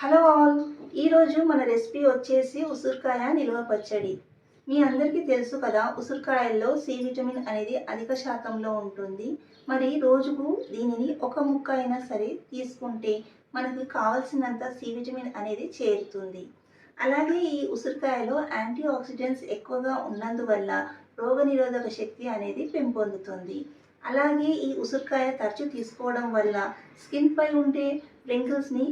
Hello all. ఈరోజు మన recipe వచ్చేసి ఉసిరికాయ నిల్వ పచ్చడి. మీ అందరికీ తెలుసు కదా ఉసిరికాయల్లో సి విటమిన్ అనేది అధిక శాతంలో ఉంటుంది. మరి రోజుకు దీనిని ఒక ముక్క అయినా సరే తీసుకుంటే మనకు కావలసినంత సి విటమిన్ అనేది చేరుతుంది. అలాగే ఈ ఉసిరికాయలో యాంటీ ఆక్సిడెంట్స్ ఎక్కువగా ఉన్నందువల్ల రోగనిరోధక శక్తి అనేది పెంపొందుతుంది. అలాగే ఈ ఉసిరికాయ తరచు తీసుకోవడం వల్ల స్కిన్పై ఉండే రింకిల్స్ని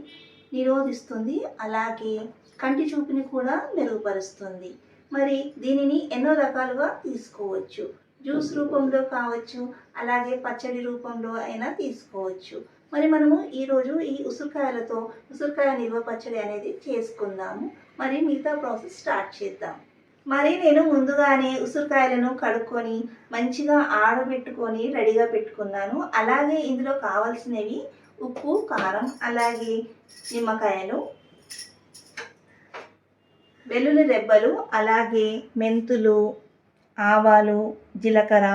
నిరోధిస్తుంది. అలాగే కంటి చూపుని కూడా మెరుగుపరుస్తుంది. మరి దీనిని ఎన్నో రకాలుగా తీసుకోవచ్చు. జ్యూస్ రూపంలో కావచ్చు అలాగే పచ్చడి రూపంలో అయినా తీసుకోవచ్చు. మరి మనము ఈరోజు ఈ ఉసిరికాయలతో ఉసిరికాయ నిల్వ పచ్చడి అనేది చేసుకుందాము. మరి మిగతా ప్రాసెస్ స్టార్ట్ చేద్దాం. మరి నేను ముందుగానే ఉసిరికాయలను కడుక్కొని మంచిగా ఆడబెట్టుకొని రెడీగా పెట్టుకున్నాను. అలాగే ఇందులో కావాల్సినవి ఉప్పు కారం అలాగే నిమ్మకాయలు వెల్లుల్లి రెబ్బలు అలాగే మెంతులు ఆవాలు జీలకర్ర.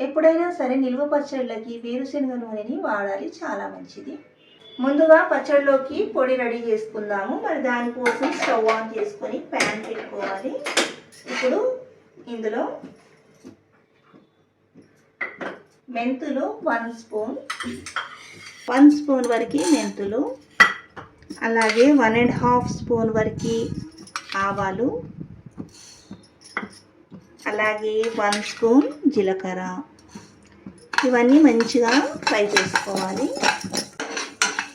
ఎప్పుడైనా సరే నిల్వ పచ్చళ్ళకి వేరుశనగ నూనెని వాడాలి చాలా మంచిది. ముందుగా పచ్చడిలోకి పొడి రెడీ చేసుకుందాము. మరి దానికోసం స్టవ్ ఆన్ చేసుకొని ప్యాన్ పెట్టుకోవాలి. ఇప్పుడు ఇందులో మెంతులు వన్ స్పూన్. వన్ స్పూన్ వరకు మెంతులు. అలాగే వన్ అండ్ హాఫ్ స్పూన్ వరకు ఆవాలు. అలాగే వన్ స్పూన్ జీలకర్ర. ఇవన్నీ మంచిగా ఫ్రై చేసుకోవాలి.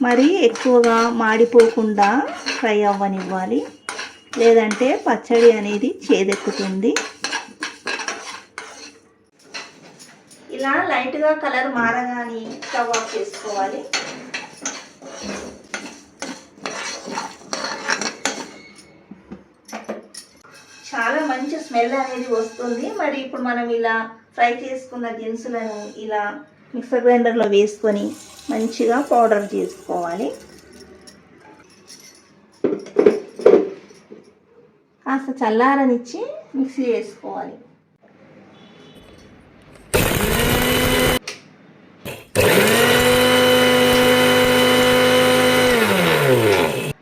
మరి ఎక్కువగా మాడిపోకుండా ఫ్రై అవ్వనివ్వాలి. లేదంటే పచ్చడి అనేది చేదెక్కుతుంది. ఇలా లైట్గా కలర్ మారగానే స్టవ్ ఆఫ్ చేసుకోవాలి. చాలా మంచి స్మెల్ అనేది వస్తుంది. మరి ఇప్పుడు మనం ఇలా ఫ్రై చేసుకున్న దినుసులను ఇలా మిక్సర్ గ్రైండర్లో వేసుకొని మంచిగా పౌడర్ చేసుకోవాలి. కాస్త చల్లారనిచ్చి మిక్సీ చేసుకోవాలి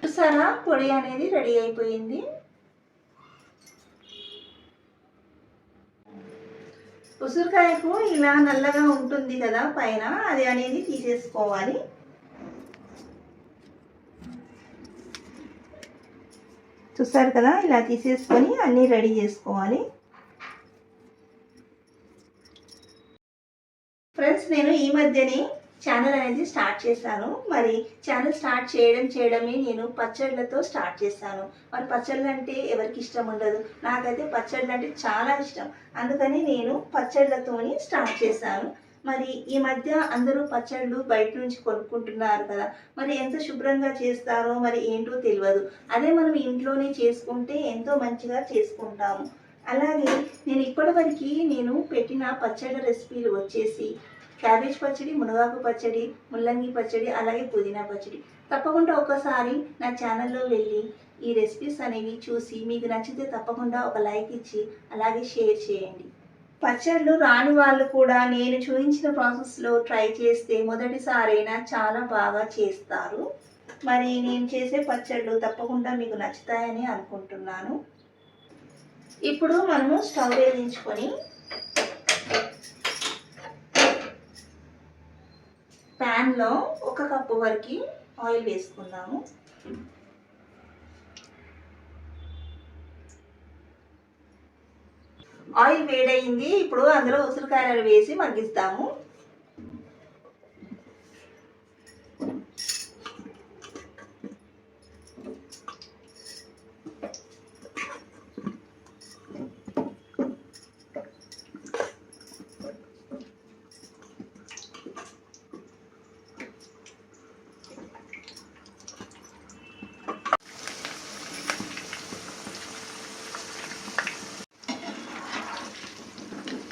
చూసారా పొడి అనేది రెడీ అయిపోయింది. ఉసిరికాయకు ఇలా నల్లగా ఉంటుంది కదా పైన అది అనేది తీసేసుకోవాలి. చూస్తారు కదా ఇలా తీసేసుకొని అన్నీ రెడీ చేసుకోవాలి. ఫ్రెండ్స్ నేను ఈ మధ్యనే ఛానల్ అనేది స్టార్ట్ చేశాను. మరి ఛానల్ స్టార్ట్ చేయడం చేయడమే నేను పచ్చళ్ళతో స్టార్ట్ చేశాను. మరి పచ్చళ్ళు అంటే ఎవరికి ఇష్టం ఉండదు? నాకైతే పచ్చళ్ళు అంటే చాలా ఇష్టం. అందుకని నేను పచ్చళ్ళతోని స్టార్ట్ చేశాను. మరి ఈ మధ్య అందరూ పచ్చళ్ళు బయట నుంచి కొనుక్కుంటున్నారు కదా మరి ఎంత శుభ్రంగా చేస్తారో మరి ఏంటో తెలియదు. అదే మనం ఇంట్లోనే చేసుకుంటే ఎంతో మంచిగా చేసుకుంటాము. అలాగే నేను ఇప్పటివరకు నేను పెట్టిన పచ్చళ్ళ రెసిపీలు వచ్చేసి క్యాబేజ్ పచ్చడి మునగాకు పచ్చడి ముల్లంగి పచ్చడి అలాగే పుదీనా పచ్చడి. తప్పకుండా ఒకసారి నా ఛానల్లో వెళ్ళి ఈ రెసిపీస్ అనేవి చూసి మీకు నచ్చితే తప్పకుండా ఒక లైక్ ఇచ్చి అలాగే షేర్ చేయండి. పచ్చళ్ళు రాని వాళ్ళు కూడా నేను చూపించిన ప్రాసెస్లో ట్రై చేస్తే మొదటిసారైనా చాలా బాగా చేస్తారు. మరి నేను చేసే పచ్చళ్ళు తప్పకుండా మీకు నచ్చుతాయని అనుకుంటున్నాను. ఇప్పుడు మనము స్టవ్ వేయించుకొని ప్యాన్లో ఒక కప్పు వరకు ఆయిల్ వేసుకుందాము. ఆయిల్ వేడయింది ఇప్పుడు అందులో ఉసిరికాయలు వేసి మగ్గిస్తాము.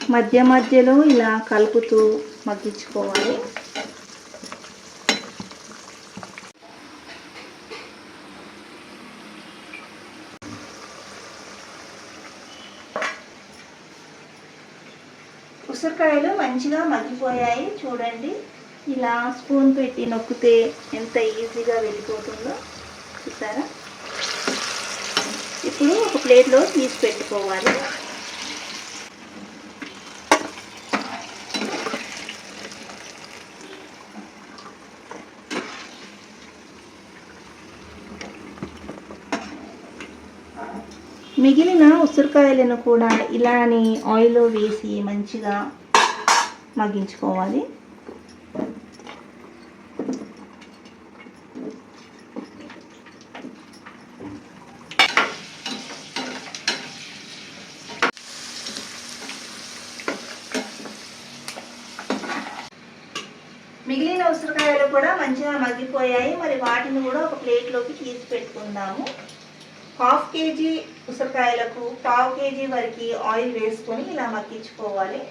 మధ్య మధ్యలో ఇలా కలుపుతూ మగ్గించుకోవాలి. ఉసిరికాయలు మంచిగా మగ్గిపోయాయి. చూడండి ఇలా స్పూన్ పెట్టి నొక్కితే ఎంత ఈజీగా వెళ్ళిపోతుందో చూసారా? ఇప్పుడు ఒక ప్లేట్లో తీసి పెట్టుకోవాలి. మిగిలిన ఉసిరికాయలను కూడా ఇలానే ఆయిల్లో వేసి మంచిగా మగ్గించుకోవాలి. మిగిలిన ఉసిరికాయలు కూడా మంచిగా మగ్గిపోయాయి. మరి వాటిని కూడా ఒక ప్లేట్లోకి తీసి పెట్టుకుందాము. హాఫ్ కేజీ ఉసిరికాయలకు పావు కేజీ వరకు ఆయిల్ వేసుకొని ఇలా మగ్గించుకోవాలి.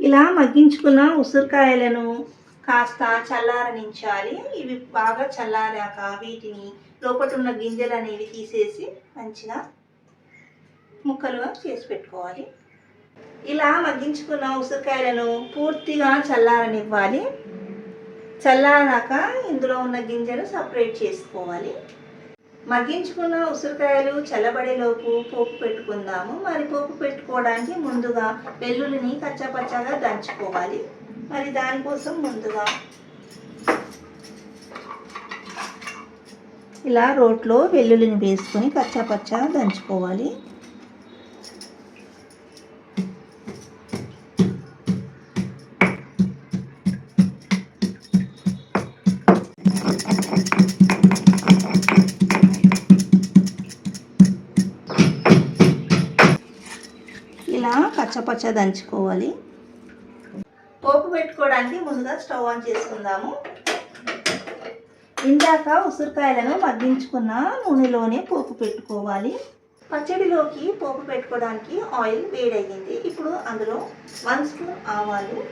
ఇలా మగ్గించుకున్న ఉసిరికాయలను కాస్త చల్లారనించాలి. ఇవి బాగా చల్లారాక వీటిని లోపల ఉన్న గింజలు అనేవి తీసేసి మంచిగా ముక్కలుగా చేసి పెట్టుకోవాలి. ఇలా మగ్గించుకున్న ఉసిరికాయలను పూర్తిగా చల్లారనివ్వాలి. చల్లారాక ఇందులో ఉన్న గింజలు సపరేట్ చేసుకోవాలి. మగ్గించుకున్న ఉసిరికాయలు చల్లబడేలోపు పోపు పెట్టుకుందాము. మరి పోపు పెట్టుకోవడానికి ముందుగా వెల్లుల్లిని కచ్చాపచ్చాగా దంచుకోవాలి. మరి దానికోసం ముందుగా ఇలా రోట్లో వెల్లుల్లిని వేసుకొని కచ్చాపచ్చా దంచుకోవాలి. ఇలా కచ్చపచ్చ దంచుకోవాలి. పోపు పెట్టుకోవడానికి ముందుగా స్టవ్ ఆన్ చేసుకుందాము. ఇందాక ఉసిరికాయలను మగ్గించుకున్న నూనెలోనే పోపు పెట్టుకోవాలి. పచ్చడిలోకి పోపు పెట్టుకోవడానికి ఆయిల్ వేడయ్యింది. ఇప్పుడు అందులో వన్ స్పూన్ ఆవాలు.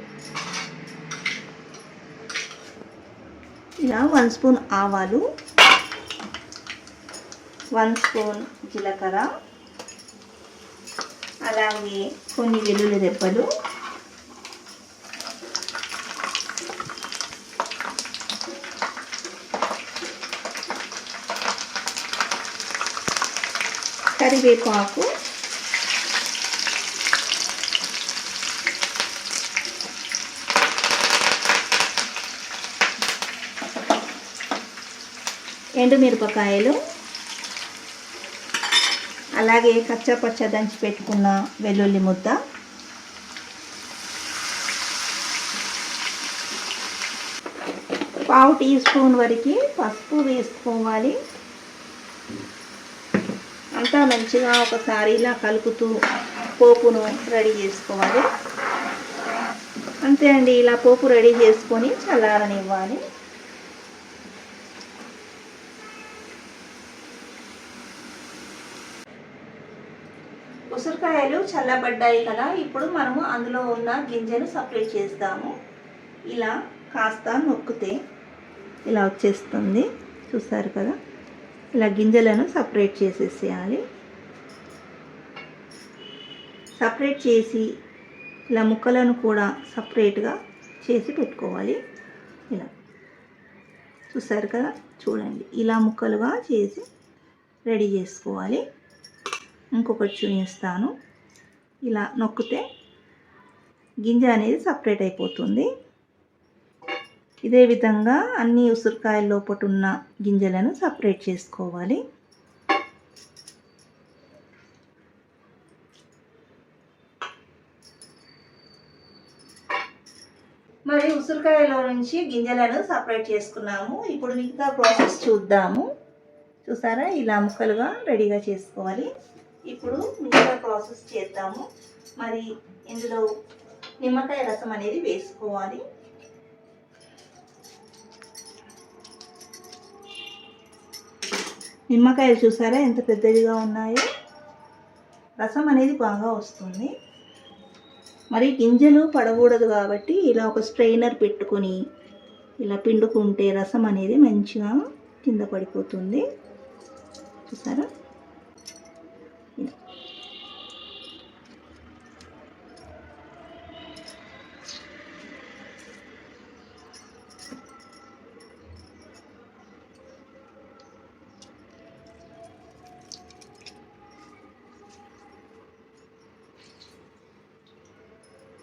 ఇలా వన్ స్పూన్ ఆవాలు. వన్ స్పూన్ జీలకర్ర. అలాగే కొన్ని వెల్లుల్లి దెబ్బలు కరివేపాకు. ఎండుమిరపకాయలు. అలాగే కచ్చపచ్చ దంచి పెట్టుకున్న వెల్లుల్లి ముద్ద. పావు టీ స్పూన్ వరకు పసుపు వేసుకోవాలి. అంతా మంచిగా ఒకసారి ఇలా కలుపుతూ పోపును రెడీ చేసుకోవాలి. అంతే అండి ఇలా పోపు రెడీ చేసుకొని చల్లారనివ్వాలి. ఉసిరికాయలు చల్లబడ్డాయి కదా ఇప్పుడు మనము అందులో ఉన్న గింజను సపరేట్ చేస్తాము. ఇలా కాస్త నొక్కితే ఇలా వచ్చేస్తుంది. చూసారు కదా? ఇలా గింజలను సపరేట్ చేసేసేయాలి. సపరేట్ చేసి ఇలా ముక్కలను కూడా సపరేట్గా చేసి పెట్టుకోవాలి. ఇలా. చూసారు కదా? చూడండి. ఇలా ముక్కలుగా చేసి రెడీ చేసుకోవాలి. ఇంకొకటి చూపిస్తాను. ఇలా నొక్కితే గింజ అనేది సపరేట్ అయిపోతుంది. ఇదే విధంగా అన్ని ఉసిరికాయల లోపల ఉన్న గింజలను సపరేట్ చేసుకోవాలి. మరి ఉసిరికాయలో నుంచి గింజలను సపరేట్ చేసుకున్నాము. ఇప్పుడు మిగతా ప్రాసెస్ చూద్దాము. చూసారా? ఇలా ముక్కలుగా రెడీగా చేసుకోవాలి. ఇప్పుడు మిగతా ప్రాసెస్ చేద్దాము. మరి ఇందులో నిమ్మకాయ రసం అనేది వేసుకోవాలి. నిమ్మకాయలు చూసారా ఎంత పెద్దదిగా ఉన్నాయో? రసం అనేది బాగా వస్తుంది. మరి గింజలు పడకూడదు కాబట్టి ఇలా ఒక స్ట్రైనర్ పెట్టుకొని ఇలా పిండుకుంటే రసం అనేది మంచిగా కింద పడిపోతుంది. చూసారా?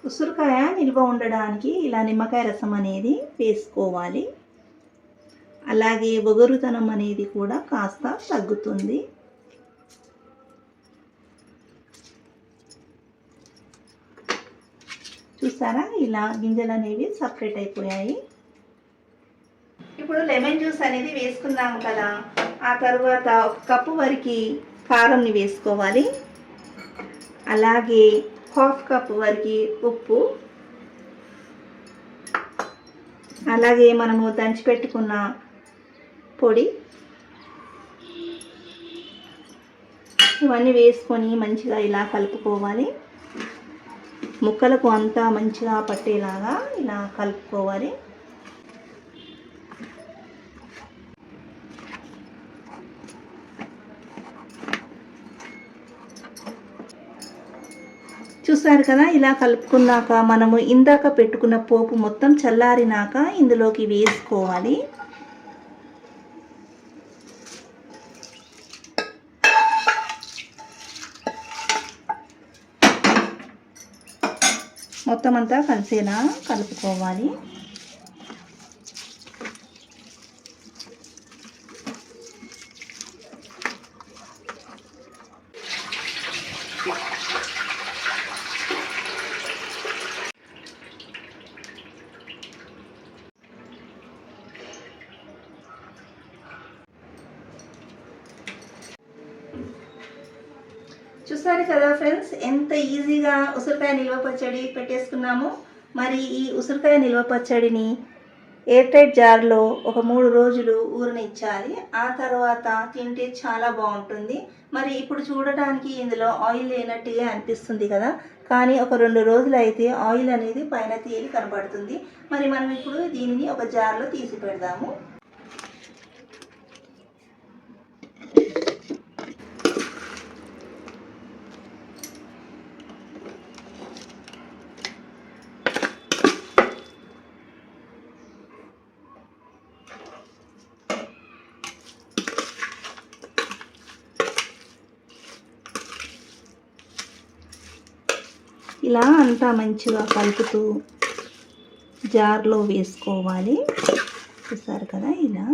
ఉసిరికాయ నిల్వ ఉండడానికి ఇలా నిమ్మకాయ రసం అనేది వేసుకోవాలి. అలాగే ఒగరుతనం అనేది కూడా కాస్త తగ్గుతుంది. చూసారా? ఇలా గింజలు అనేవి సపరేట్ అయిపోయాయి. ఇప్పుడు లెమన్ జ్యూస్ అనేది వేసుకున్నాము కదా ఆ తర్వాత ఒక కప్పు వరకు కారంని వేసుకోవాలి. అలాగే హాఫ్ కప్ వరకు ఉప్పు. అలాగే మనము దంచి పెట్టుకున్న పొడి. ఇవన్నీ వేసుకొని మంచిగా ఇలా కలుపుకోవాలి. ముక్కలకు అంతా మంచిగా పట్టేలాగా ఇలా కలుపుకోవాలి. చూసారు కదా ఇలా కలుపుకున్నాక మనము ఇందాక పెట్టుకున్న పోపు మొత్తం చల్లారినాక ఇందులోకి వేసుకోవాలి. మొత్తం అంతా కలిసేలా కలుపుకోవాలి. చూసారు కదా ఫ్రెండ్స్? ఎంత ఈజీగా ఉసిరికాయ నిల్వ పచ్చడి పెట్టేసుకున్నాము. మరి ఈ ఉసిరికాయ నిల్వ పచ్చడిని ఎయిర్ టైట్ జార్లో ఒక మూడు రోజులు ఊరనిచ్చాలి. ఆ తర్వాత తింటే చాలా బాగుంటుంది. మరి ఇప్పుడు చూడటానికి ఇందులో ఆయిల్ లేనట్టుగా అనిపిస్తుంది కదా. కానీ ఒక రెండు రోజులు అయితే ఆయిల్ అనేది పైన తేలి కనబడుతుంది. మరి మనం ఇప్పుడు దీనిని ఒక జార్లో తీసి పెడదాము. ఇలా అంతా మంచిగా కలుపుతూ జార్లో వేసుకోవాలి. చూసారు కదా ఇలా.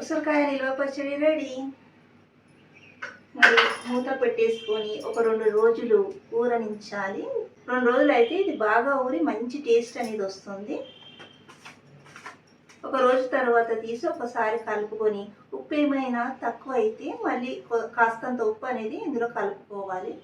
ఉసిరికాయ నిల్వ పచ్చడి రెడీ. మరి మూత పెట్టేసుకొని ఒక రెండు రోజులు ఊరనించాలి. రెండు రోజులు అయితే ఇది బాగా ఊరి మంచి టేస్ట్ అనేది వస్తుంది. ఒక రోజు తర్వాత తీసి ఒకసారి కలుపుకొని ఉప్పు ఏమైనా తక్కువ అయితే మళ్ళీ కాస్తంత ఉప్పు అనేది ఇందులో కలుపుకోవాలి.